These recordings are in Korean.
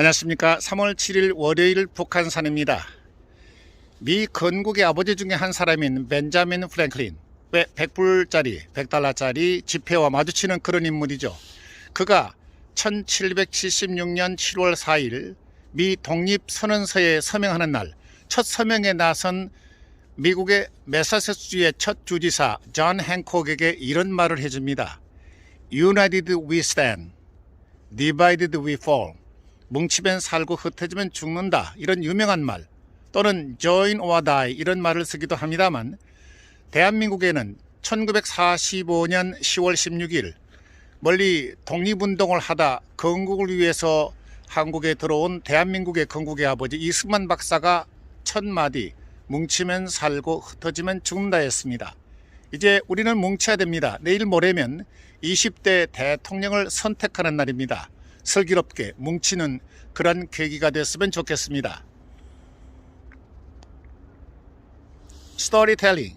안녕하십니까. 3월 7일 월요일 북한산입니다. 미 건국의 아버지 중에 한 사람인 벤자민 프랭클린. 왜 100불짜리, 100달러짜리 지폐와 마주치는 그런 인물이죠. 그가 1776년 7월 4일 미 독립선언서에 서명하는 날 첫 서명에 나선 미국의 메사추세츠주의 첫 주지사 존 행콕에게 이런 말을 해줍니다. United we stand, divided we fall. 뭉치면 살고 흩어지면 죽는다. 이런 유명한 말 또는 join or die 이런 말을 쓰기도 합니다만 대한민국에는 1945년 10월 16일 멀리 독립운동을 하다 건국을 위해서 한국에 들어온 대한민국의 건국의 아버지 이승만 박사가 첫 마디 뭉치면 살고 흩어지면 죽는다 했습니다. 이제 우리는 뭉쳐야 됩니다. 내일 모레면 20대 대통령을 선택하는 날입니다. 슬기롭게 뭉치는 그런 계기가 됐으면 좋겠습니다. 스토리텔링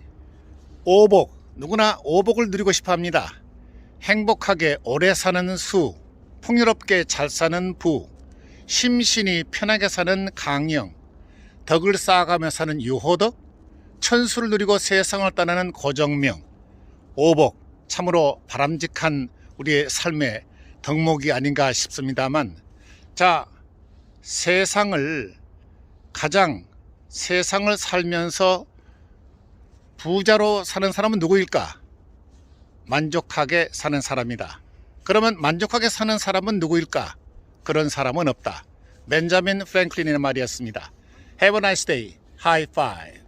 오복 누구나 오복을 누리고 싶어 합니다. 행복하게 오래 사는 수, 풍요롭게 잘 사는 부, 심신이 편하게 사는 강령, 덕을 쌓아가며 사는 유호덕, 천수를 누리고 세상을 떠나는 고정명, 오복, 참으로 바람직한 우리의 삶의 덕목이 아닌가 싶습니다만, 자, 세상을 가장 세상을 살면서 부자로 사는 사람은 누구일까? 만족하게 사는 사람이다. 그러면 만족하게 사는 사람은 누구일까? 그런 사람은 없다. 벤자민 프랭클린의 말이었습니다. Have a nice day. High five.